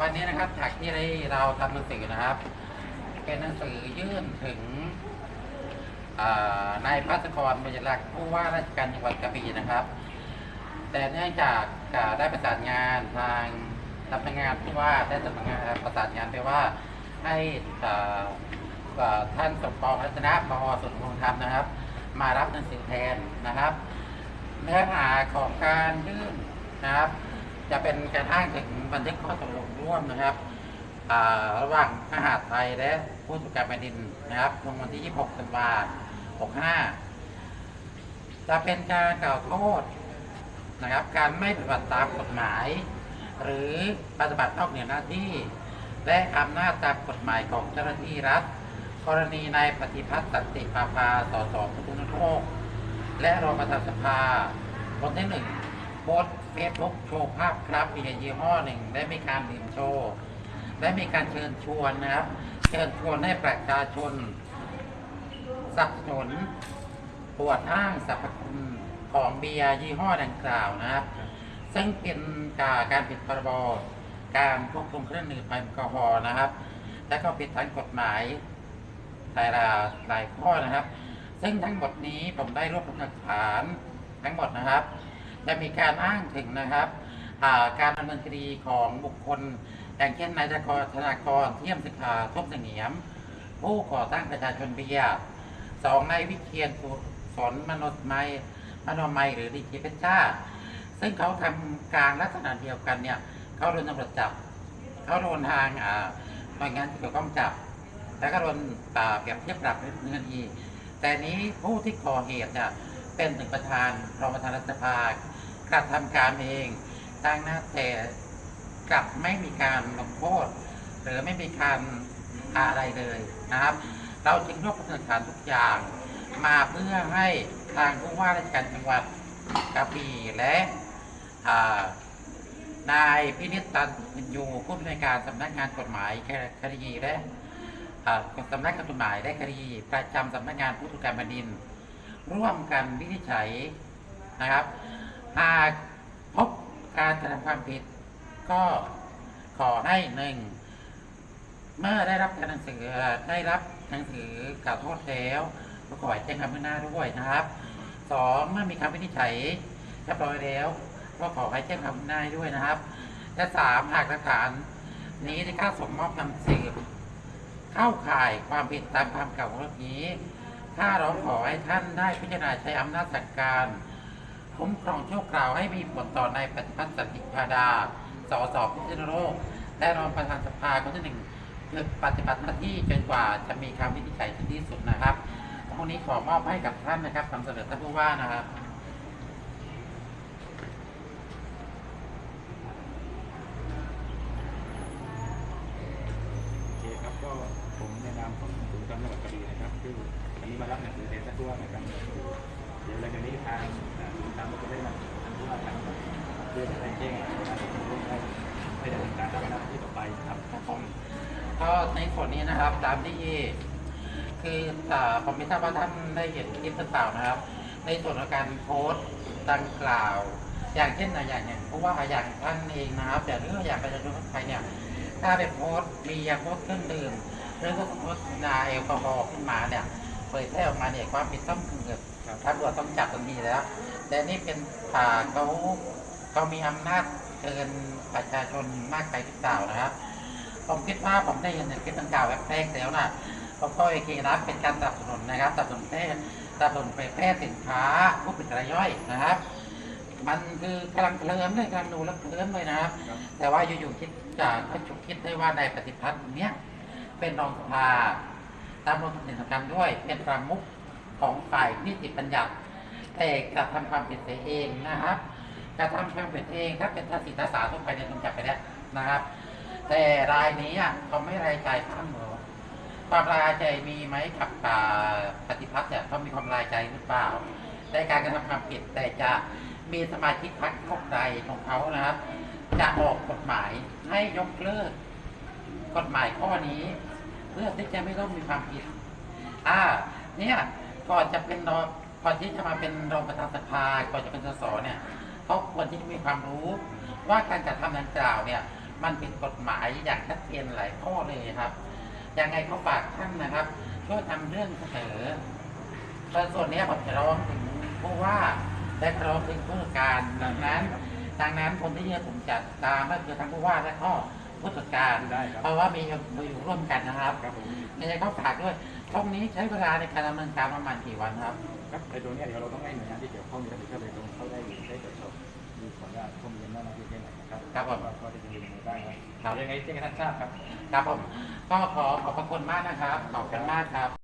วันนี้นะครับจากที่เราทำหนังสือนะครับ เป็นหนังสือยื่นถึงนายพัศกรบุญรักษ์ผู้ว่าราชการจังหวัดกระบี่นะครับ แต่เนื่องจากได้ประสานงานทางสำนักงานผู้ว่าได้สำนักงานประสานงานไปว่าให้ท่านสมปองรัตนะพอสุนทรธรรมนะครับ มารับหนังสือแทนนะครับ เนื้อหาของการยื่นนะครับ จะเป็นการอ้างถึงบันทึกข้อตกลงร่วมนะครับระหว่างมหาดไทยและผู้ตรวจการแผ่นดินนะครับลงวันที่ 26ธันวาคม65 จะเป็นการกล่าวโทษนะครับ การไม่ปฏิบัติตามกฎหมาย หรือปฏิบัตินอกเหนือหน้าที่ และอำนาจตามกฎหมายของเจ้าหน้าที่รัฐ กรณีนายปฏิพัฒน์สันติปาภาสสพุทธนโลกและรองประธานสภาคนที่หนึ่งโพส ฟซบุ๊กโชว์ภาพครับมียร์ยี่ห้อหนึ่งได้มีการดื่มโชว์และมีการเชิญชวนนะครับ เชิญชวนให้ประชาชนสนับสนุนปวดอ้างสรรพคุณของเบียร์ยี่ห้อดังกล่าวนะครับ ซึ่งเป็นการการผิดพรบการควบคุมเครื่องดื่มแอลกอฮอล์นะครับ และก็ผิดทางกฎหมายหลายหลายข้อนะครับ ซึ่งทั้งหมดนี้ผมได้รวบรวมหลักฐานทั้งหมดนะครับ จะมีการอ้างถึงนะครับการดำเนินคดีของบุคคลอย่างเช่นนายธนากรธนากรเที่ยมสิกขาทบเสงียม ผู้ก่อตั้งประชาชนเบียร์สองนายวิเชียนสุสนมโนไมยมโนไมยหรือดีเจเพชรจ้าซึ่งเขาทำการลักษณะเดียวกันเนี่ยเขาโดนตำรวจจับ เขาโดนทางอ่าหน่วยงานที่เกี่ยวข้องจับ แล้วก็โดนอ่าเปรียบเทียบปรับเงินอีแต่นี้ผู้ที่ก่อเหตุเนี่ย เป็นถึงประธานรองประธานรัฐสภากระทำการเองดังนั้นแต่กลับไม่มีการลงโทษหรือไม่มีการอะไรเลยนะครับ เราจึงรวบรวมหลักฐานทุกอย่าง มาเพื่อให้ทางผู้ว่าราชการจังหวัดกระบี่และนายพินิจตันอยู่ผู้อำนวยการสำนักงานกฎหมายคดีและอ่าสำนักงานกฎหมายและคดีประจำสำนักงานผู้ตรวจการแผ่นดิน ร่วมกันวินิจฉัยนะครับ หากพบการกระทำความผิด ก็ขอให้หนึ่งเมื่อได้รับการหนังสือได้รับหนังสือกล่าวโทษแล้วก็ขอให้แจ้งความคืบหน้าด้วยนะครับสองเมื่อมีคำวินิจฉัยเรียบร้อยแล้ว ก็ขอให้แจ้งความคืบหน้าด้วยนะครับ และสามหากหลักฐานนี้ที่ข้าส่งมอบนำสืบเข้าข่ายความผิดตามคำกล่าวของนี้ ถ้าเราขอให้ท่านได้พิจารณาใช้อำนาจสั่งการคุ้มครองชั่วคราวให้มีผลต่อในายปฏิพัฒน์สันติพาดา สสพิษณุโลกและรองประธานสภาคนที่หนึ่งคือปฏิบัติหน้าที่จนกว่าจะมีคำวินิจฉัยที่ดีสุดนะครับตรงนี้ขอมอบให้กับท่านนะครับคำเสนอท่านผู้ว่านะครับโอเคครับก็ผมในนามของศูนย์การจังหวัดกระบี่นะครับคือ มารับหนังสือแทนท่านผู้ว่านะครับเดี๋ยวหลังจากนี้ทางอ่าศูนย์กาจะได้นำท่านผู้ว่าทางเพื่อจะได้แจ้งให้ทางผู้ว่าได้ให้ดำเนินการตามหน้าที่ต่อไปครับครับผมก็ในส่วนนี้นะครับตามที่คืออ่าผมไม่ทราบว่าท่านได้เห็นคลิปหรือเปล่านะครับ ในส่วนของการโพสต์ดังกล่าว อย่างเช่นนะอย่างอย่างเพราะว่าอย่างท่านเองนะครับแต่เรื่องอย่างประชาชนคนไทยเนี่ยถ้าไปโพสต์มียาโพสต์เครื่องดื่มหรือก็โพสต์นาแอลกอฮอล์ขึ้นมาเนี่ย เผยแพร่ออกมาเนี่ยความผิดต้องเกิดครับตำรวจต้องจับทันทีแล้ว แต่นี่เป็นอ่าเขาเขามีอำนาจเกินประชาชนมากไปหรือเปล่านะครับ ผมคิดว่าผมได้เห็นในคลิปดังกล่าวแบบแรกแล้วนะผมก็โอเคนะเป็นการสนับสนุนนะครับสนับสนุนแพร่สนับสนุนไปแพร่สินค้าผู้ผลิตรายย่อยนะครับ มันคือกำลังเคลิ้มเลยกำลังดูแล้วเคลิ้มเลยนะครับครับแต่ว่าอยู่ๆคิดจากก็ฉุกคิดได้ว่านายปฏิพัฒน์เนี้ยเป็นรองสภา ตามรวมตำแหน่งสำคัญด้วย เป็นประมุขของฝ่ายนิติบัญญัติ แต่กระทำความผิดเสียเองนะครับกระทำความผิดเองถ้าเป็นทาสีทาสาทั่วไปเนี่ยต้องจับไปแล้วนะครับ แต่รายนี้อะเขาไม่รายใจข้ามหรอความรายใจมีไหมกับอ่าปฏิพัฒน์เนี่ยเขามีความรายใจหรือเปล่าในการกระทำความผิดแต่จะมีสมาชิกพรรคพวกใดของเขานะครับ จะออกกฎหมายให้ยกเลิก กฎหมายข้อนี้ พื่อที่จะไม่ต้องมีความผิดอ่า เนี่ยก่อนจะเป็นรองก่อนที่จะมาเป็นรองประธานสภาก่อนจะเป็นสสเนี่ยเขาควรที่จะมีความรู้ ว่าการกระทำดังกล่าวเนี่ย มันเป็นกฎหมายอย่างชัดเจนหลายข้อเลยครับยังไงก็ฝากท่านนะครับช่วยทำเรื่องเสนอส่วนนี้ผมจะร้องถึงผู้ว่าและร้องถึงผู้การดังนั้นดังนั้นคนที่เนี่ยผมจะตามก็คือทั้งผู้ว่าและก็ ผู้จัดการ ได้ครับ เพราะว่ามีมาอยู่ร่วมกันนะครับครับผมยังไงก็ฝากด้วยช่องนี้ใช้เวลาในการดำเนินการประมาณกี่วันครับ ครับในตรงเนี้ยเดี๋ยวเราต้องให้หน่วยงานที่เกี่ยวข้องมีรับผิดชอบโดยตรงเข้าได้ได้ตรวจสอบดูก่อนว่าข้อมูลนั้นน่าจะเป็นยังไงนะครับครับผม ว่าข้อเท็จจริงเป็นยังไงบ้างครับครับยังไงแจ้งให้ท่านทราบครับ ครับผมก็ขอขอบพระคุณมากนะครับ ขอบคุณมากครับ